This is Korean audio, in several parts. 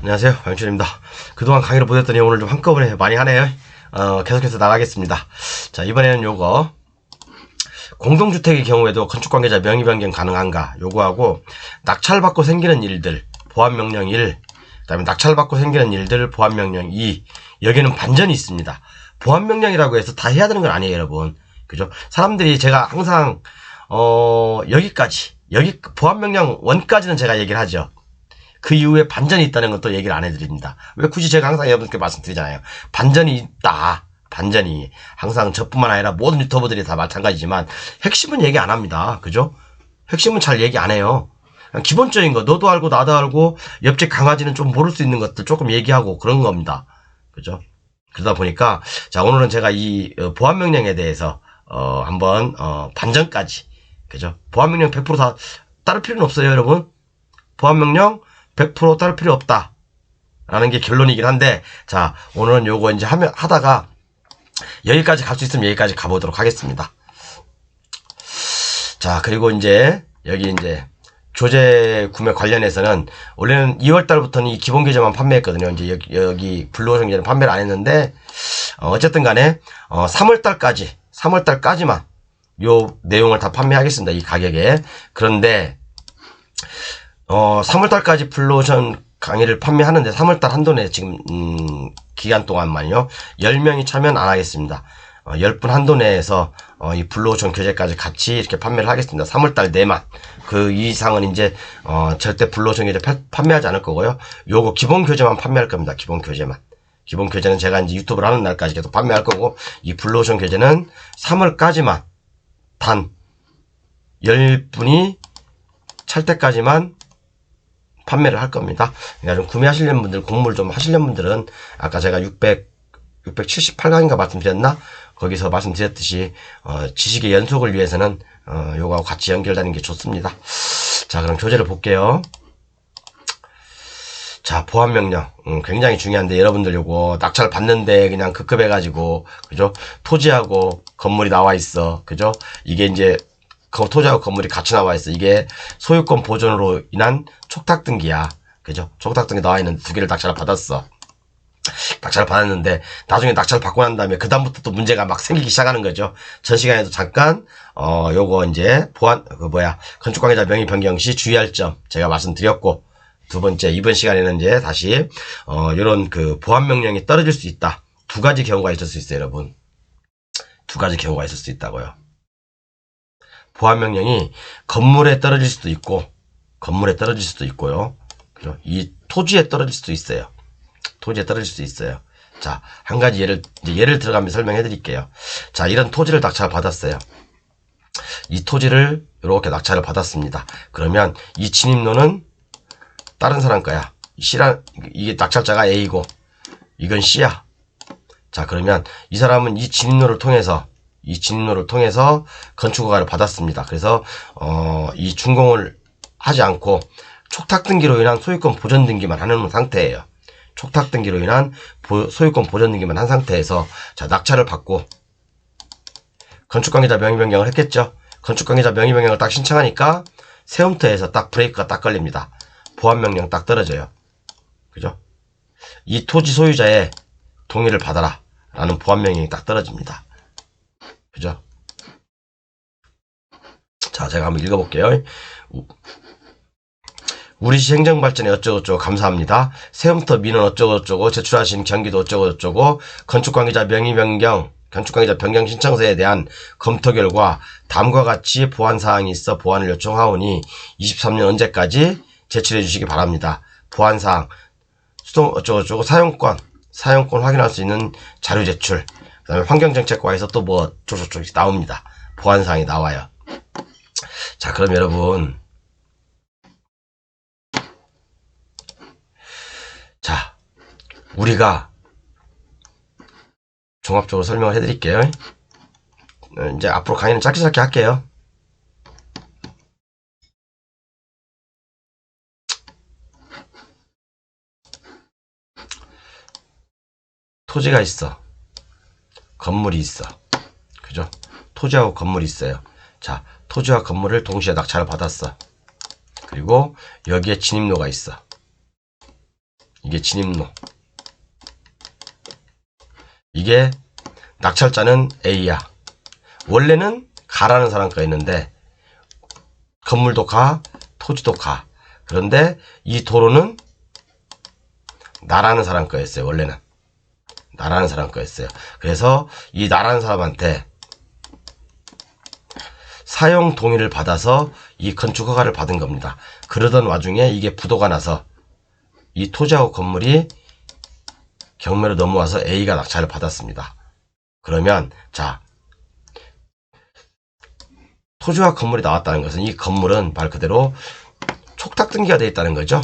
안녕하세요. 방출입니다. 그동안 강의를 못했더니 오늘 좀 한꺼번에 많이 하네요. 어, 계속해서 나가겠습니다. 자, 이번에는 요거. 공동주택의 경우에도 건축관계자 명의 변경 가능한가? 요거하고 낙찰받고 생기는 일들, 보안명령 1, 그 다음에 낙찰받고 생기는 일들, 보안명령 2. 여기는 반전이 있습니다. 보안명령이라고 해서 다 해야 되는 건 아니에요, 여러분. 그죠? 사람들이 제가 항상, 어, 여기까지, 여기, 보안명령 1까지는 제가 얘기를 하죠. 그 이후에 반전이 있다는 것도 얘기를 안 해드립니다. 왜 굳이 제가 항상 여러분께 말씀드리잖아요. 반전이 있다. 반전이. 항상 저뿐만 아니라 모든 유튜버들이 다 마찬가지지만 핵심은 얘기 안 합니다. 그죠? 핵심은 잘 얘기 안 해요. 기본적인 거, 너도 알고 나도 알고 옆집 강아지는 좀 모를 수 있는 것들 조금 얘기하고 그런 겁니다. 그죠? 그러다 보니까 자 오늘은 제가 이 어, 보안 명령에 대해서 어 한번 어 반전까지 그죠? 보안 명령 100%다 따를 필요는 없어요, 여러분. 보안 명령 100% 따를 필요 없다. 라는 게 결론이긴 한데, 자, 오늘은 요거 이제 하면, 하다가, 여기까지 갈 수 있으면 여기까지 가보도록 하겠습니다. 자, 그리고 이제, 여기 이제, 조제 구매 관련해서는, 원래는 2월 달부터는 이 기본 계좌만 판매했거든요. 이제 여기, 여기 블루오션 계좌는 판매를 안 했는데, 어, 어쨌든 간에, 어, 3월 달까지, 3월 달까지만, 요 내용을 다 판매하겠습니다. 이 가격에. 그런데, 어, 3월달까지 블루오션 강의를 판매하는데 3월달 한도 내에 지금 음, 기간 동안만요 10명이 참여는 안 하겠습니다. 어, 10분 한도 내에서 어, 이 블루오션 교재까지 같이 이렇게 판매를 하겠습니다. 3월달 내만 그 이상은 이제 어, 절대 블루오션 교재 파- 판매하지 않을 거고요. 요거 기본 교재만 판매할 겁니다. 기본 교재만. 기본 교재는 제가 이제 유튜브를 하는 날까지 계속 판매할 거고 이 블루오션 교재는 3월까지만 단 10분이 찰 때까지만 판매를 할 겁니다. 그러니까 좀 구매하시려는 분들, 공모를 좀 하시려는 분들은 아까 제가 600, 678강인가 말씀드렸나? 거기서 말씀드렸듯이 어, 지식의 연속을 위해서는 어, 요거하고 같이 연결되는 게 좋습니다. 자, 그럼 교재를 볼게요. 자, 보안 명령. 음, 굉장히 중요한데, 여러분들 요거, 낙찰 받는데 그냥 급급해가지고, 그죠? 토지하고 건물이 나와 있어. 그죠? 이게 이제, 그 토지하고 건물이 같이 나와 있어. 이게 소유권 보존으로 인한 촉탁 등기야. 그죠? 촉탁 등기 나와 있는 두 개를 낙찰을 받았어. 낙찰을 받았는데 나중에 낙찰을 받고 난 다음에 그 다음부터 또 문제가 막 생기기 시작하는 거죠. 전 시간에도 잠깐 어 요거 이제 보안 그 뭐야 건축 관계자 명의 변경 시 주의할 점 제가 말씀드렸고 두 번째 이번 시간에는 이제 다시 어 요런 그 보안 명령이 떨어질 수 있다. 두 가지 경우가 있을 수 있어요, 여러분. 두 가지 경우가 있을 수 있다고요. 보안 명령이 건물에 떨어질 수도 있고 건물에 떨어질 수도 있고요. 그죠? 이 토지에 떨어질 수도 있어요. 토지에 떨어질 수도 있어요. 자, 한 가지 예를 예를 들어가며 설명해 드릴게요. 자, 이런 토지를 낙찰 받았어요. 이 토지를 이렇게 낙찰을 받았습니다. 그러면 이 진입로는 다른 사람 거야. C란 이게 낙찰자가 A고 이건 C야. 자, 그러면 이 사람은 이 진입로를 통해서 이 진입로를 통해서 건축 허가를 받았습니다. 그래서 어, 이 준공을 하지 않고 촉탁 등기로 인한 소유권 보전 등기만 하는 상태예요. 촉탁 등기로 인한 보- 소유권 보전 등기만 한 상태에서 자 낙찰을 받고 건축 관계자 명의 변경을 했겠죠. 건축 관계자 명의 변경을 딱 신청하니까 세움터에서 딱 브레이크가 딱 걸립니다. 보안 명령 딱 떨어져요. 그죠? 이 토지 소유자의 동의를 받아라 라는 보안 명령이 딱 떨어집니다. 그죠? 자, 제가 한번 읽어볼게요. 우- 우리 시 행정 발전에 어쩌고저쩌고 감사합니다. 세움터 민원 어쩌고저쩌고 제출하신 경기도 어쩌고저쩌고 건축 관계자 명의 변경 건축 관계자 변경 신청서에 대한 검토 결과 다음과 같이 보완 사항이 있어 보완을 요청하오니 23년 언제까지 제출해 주시기 바랍니다. 보완 사항 수동 어쩌고저쩌고 사용권 사용권 확인할 수 있는 자료 제출 그다음에 환경정책과에서 또뭐 저저저 나옵니다. 보완 사항이 나와요. 자 그럼 여러분 자, 우리가 종합적으로 설명을 해드릴게요. 어, 이제 앞으로 강의는 짧게 짧게 할게요. 토지가 있어. 건물이 있어. 그죠? 토지하고 건물이 있어요. 자, 토지와 건물을 동시에 낙찰을 받았어. 그리고 여기에 진입로가 있어. 이게 진입로. 이게 낙찰자는 A야. 원래는 가라는 사람 거 있는데 건물도 가, 토지도 가. 그런데 이 도로는 나라는 사람 거였어요. 원래는 나라는 사람 거였어요. 그래서 이 나라는 사람한테 사용 동의를 받아서 이 건축 허가를 받은 겁니다. 그러던 와중에 이게 부도가 나서 이 토지하고 건물이 경매로 넘어와서 A가 낙찰을 받았습니다. 그러면 자 토지와 건물이 나왔다는 것은 이 건물은 말 그대로 촉탁 등기가 되어 있다는 거죠.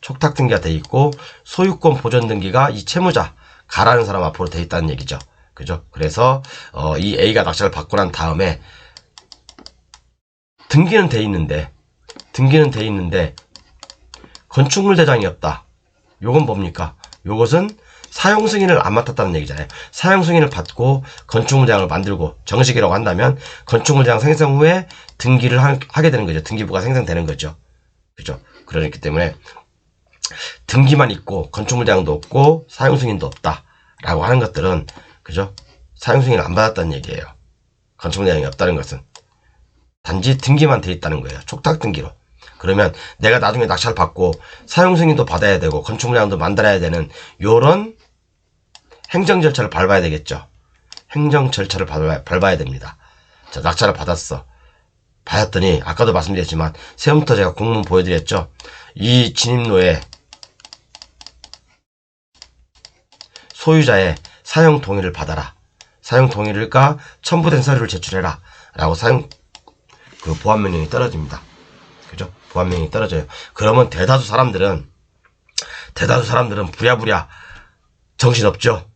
촉탁 등기가 되어 있고 소유권 보존 등기가 이 채무자 가라는 사람 앞으로 되어 있다는 얘기죠. 그죠? 그래서 어, 이 A가 낙찰을 받고 난 다음에 등기는 돼 있는데 등기는 돼 있는데 건축물 대장이 없다. 요건 뭡니까? 요것은 사용 승인을 안 맡았다는 얘기잖아요. 사용 승인을 받고 건축물 대장을 만들고 정식이라고 한다면 건축물 대장 생성 후에 등기를 하, 게 되는 거죠. 등기부가 생성되는 거죠. 그죠? 그렇기 때문에 등기만 있고 건축물 대장도 없고 사용 승인도 없다라고 하는 것들은 그죠? 사용 승인을 안 받았다는 얘기예요. 건축물 대장이 없다는 것은 단지 등기만 돼 있다는 거예요. 촉탁 등기로. 그러면 내가 나중에 낙찰 받고 사용 승인도 받아야 되고 건축물 대장도 만들어야 되는 요런 행정 절차를 밟아야 되겠죠. 행정 절차를 밟아야, 밟아야 됩니다. 자, 낙찰을 받았어. 받았더니 아까도 말씀드렸지만 세움부터 제가 공문 보여드렸죠. 이 진입로에 소유자의 사용 동의를 받아라. 사용 동의를까 첨부된 서류를 제출해라. 라고 사용 그 보안 명령이 떨어집니다. 그죠? 보안 명령이 떨어져요. 그러면 대다수 사람들은 대다수 사람들은 부랴부랴 정신 없죠.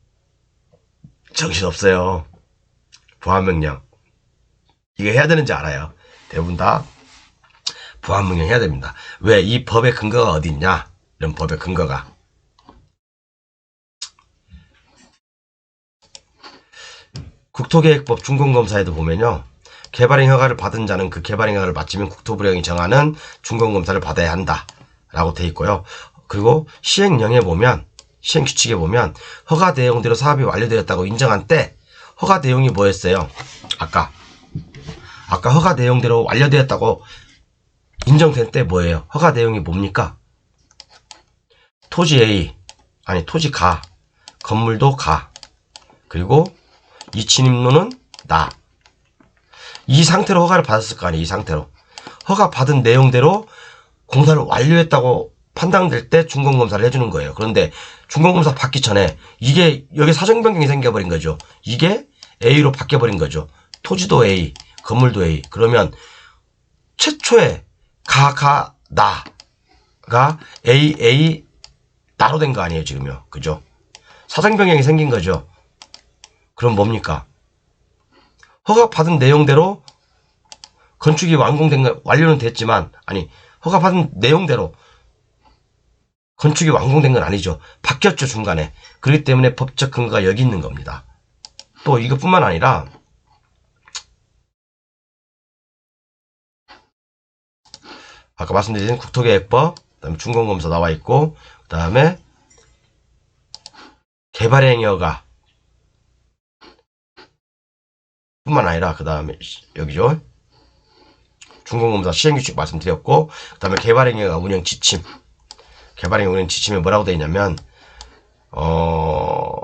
정신 없어요. 보안 명령 이거 해야 되는지 알아요. 대부분 다 보안 명령 해야 됩니다. 왜 이 법의 근거가 어디 있냐? 이런 법의 근거가 국토계획법 준공검사에도 보면요. 개발행 허가를 받은 자는 그 개발행 허가를 마치면 국토부령이 정하는 준공검사를 받아야 한다. 라고 돼 있고요. 그리고 시행령에 보면, 시행 규칙에 보면, 허가 내용대로 사업이 완료되었다고 인정한 때, 허가 내용이 뭐였어요? 아까. 아까 허가 내용대로 완료되었다고 인정된 때 뭐예요? 허가 내용이 뭡니까? 토지 A, 아니, 토지 가, 건물도 가, 그리고 이 진입로는 나. 이 상태로 허가를 받았을 거 아니에요, 이 상태로. 허가 받은 내용대로 공사를 완료했다고 판단될 때 준공검사를 해주는 거예요. 그런데 준공검사 받기 전에 이게 여기 사정 변경이 생겨버린 거죠. 이게 A로 바뀌어버린 거죠. 토지도 A, 건물도 A. 그러면 최초에 가, 가, 나가 A, A, 나로 된 거 아니에요, 지금요. 그죠? 사정 변경이 생긴 거죠. 그럼 뭡니까? 허가 받은 내용대로 건축이 완공된 거, 완료는 됐지만, 아니, 허가 받은 내용대로 건축이 완공된 건 아니죠. 바뀌었죠, 중간에. 그렇기 때문에 법적 근거가 여기 있는 겁니다. 또 이것뿐만 아니라, 아까 말씀드린 국토계획법, 그 다음에 준공검사 나와 있고, 그 다음에 개발행위가 뿐만 아니라 그 다음에 여기죠. 중공검사 시행규칙 말씀드렸고 그 다음에 개발행위가 운영 지침 개발행위 운영 지침에 뭐라고 되어 있냐면 어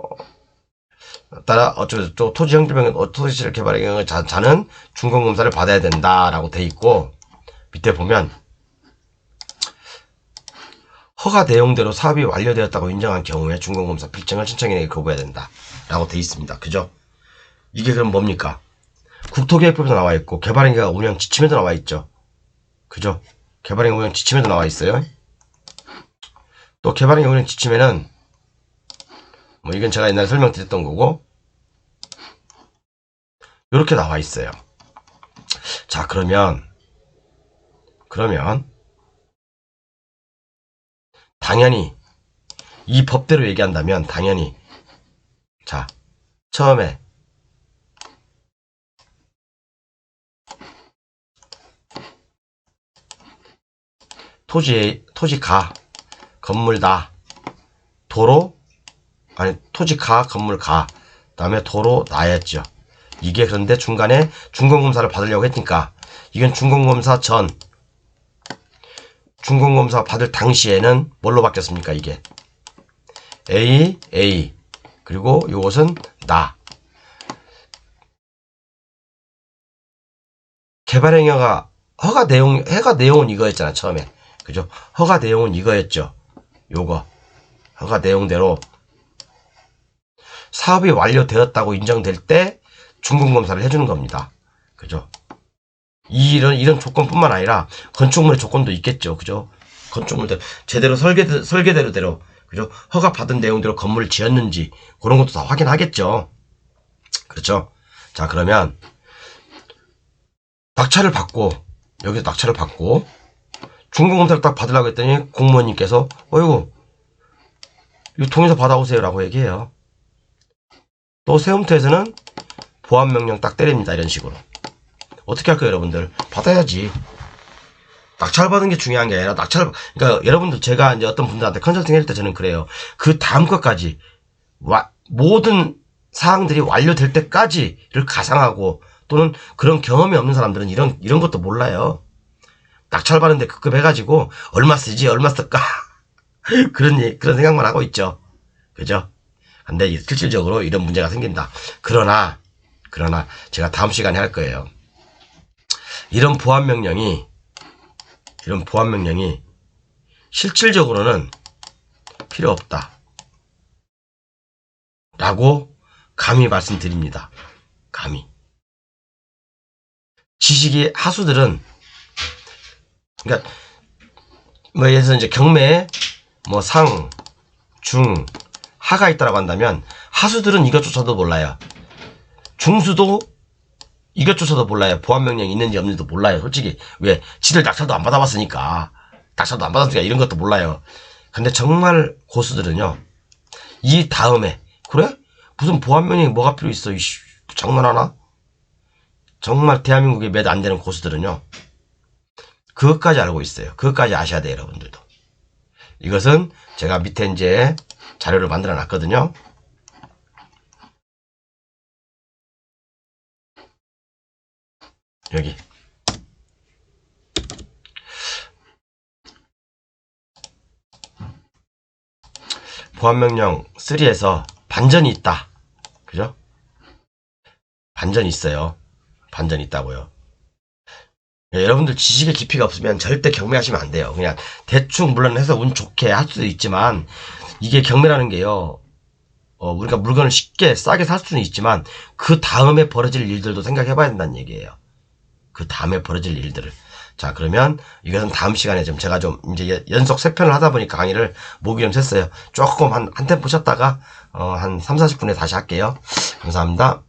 따라 어쩌고 토지 형질병 토지실 개발행위 자, 자는 중공검사를 받아야 된다라고 돼 있고 밑에 보면 허가 내용대로 사업이 완료되었다고 인정한 경우에 중공검사 필증을 신청인에게 거부해야 된다라고 돼 있습니다. 그죠? 이게 그럼 뭡니까? 국토계획법에도 나와 있고 개발행위가 운영 지침에도 나와 있죠. 그죠? 개발행위 운영 지침에도 나와 있어요. 또 개발행위 운영 지침에는 뭐 이건 제가 옛날에 설명드렸던 거고 이렇게 나와 있어요. 자 그러면 그러면 당연히 이 법대로 얘기한다면 당연히 자 처음에 토지 토지 가 건물 다. 도로 아니 토지 가 건물 가. 그 다음에 도로 나였죠. 이게 그런데 중간에 중공검사를 받으려고 했으니까 이건 중공검사 전. 중공검사 받을 당시에는 뭘로 바뀌었습니까 이게? A A. 그리고 요것은 나. 개발행위가 허가 내용 해가 내용은 이거였잖아 처음에 그죠 허가 내용은 이거였죠 요거 허가 내용대로 사업이 완료되었다고 인정될 때 중공검사를 해주는 겁니다. 그죠? 이 이런 이런 조건뿐만 아니라 건축물의 조건도 있겠죠. 그죠? 건축물들 제대로 설계 설계대로대로 그죠? 허가 받은 내용대로 건물을 지었는지 그런 것도 다 확인하겠죠. 그렇죠? 자 그러면 낙찰을 받고 여기서 낙찰을 받고 중공검사를 딱 받으려고 했더니 공무원님께서 어이구 이거 통해서 받아오세요 라고 얘기해요. 또 세움터에서는 보안 명령 딱 때립니다. 이런 식으로. 어떻게 할까요, 여러분들? 받아야지. 낙찰 받은 게 중요한 게 아니라 낙찰 그러니까 여러분들 제가 이제 어떤 분들한테 컨설팅 할 때 저는 그래요. 그 다음 것까지 와, 모든 사항들이 완료될 때까지를 가상하고 또는 그런 경험이 없는 사람들은 이런 이런 것도 몰라요. 낙찰 받는데 급급해가지고 얼마 쓰지 얼마 쓸까 그런 예- 그런 생각만 하고 있죠. 그죠? 근데 이- 실질적으로 이런 문제가 생긴다. 그러나, 그러나 제가 다음 시간에 할 거예요. 이런 보안 명령이, 이런 보안 명령이 실질적으로는 필요 없다. 라고 감히 말씀드립니다. 감히. 지식이 하수들은, 그러니까, 뭐, 예를 들어서 이제 경매에 뭐 상, 중, 하가 있다라고 한다면 하수들은 이것조차도 몰라요. 중수도 이것조차도 몰라요. 보안 명령이 있는지 없는지도 몰라요. 솔직히 왜 지들 낙찰도 안 받아봤으니까 낙찰도 안 받았으니까 이런 것도 몰라요. 근데 정말 고수들은요. 이 다음에 그래 무슨 보안 명령이 뭐가 필요 있어? 이씨 장난하나? 정말 대한민국에 몇 안 되는 고수들은요. 그것까지 알고 있어요. 그것까지 아셔야 돼요, 여러분들도. 이것은 제가 밑에 이제 자료를 만들어 놨거든요. 여기. 보안명령 3에서 반전이 있다. 그죠? 반전이 있어요. 반전이 있다고요. 예, 여러분들 지식의 깊이가 없으면 절대 경매하시면 안 돼요. 그냥 대충 물론 해서 운 좋게 할 수도 있지만 이게 경매라는 게요. 어, 우리가 물건을 쉽게 싸게 살 수는 있지만 그 다음에 벌어질 일들도 생각해 봐야 된다는 얘기예요. 그 다음에 벌어질 일들을. 자, 그러면 이것은 다음 시간에 좀 제가 좀 이제 연- 연속 세 편을 하다 보니까 강의를 목이 좀 샜어요. 조금 한, 한 템포 쉬었다가, 어, 한 3, 40분에 다시 할게요. 감사합니다.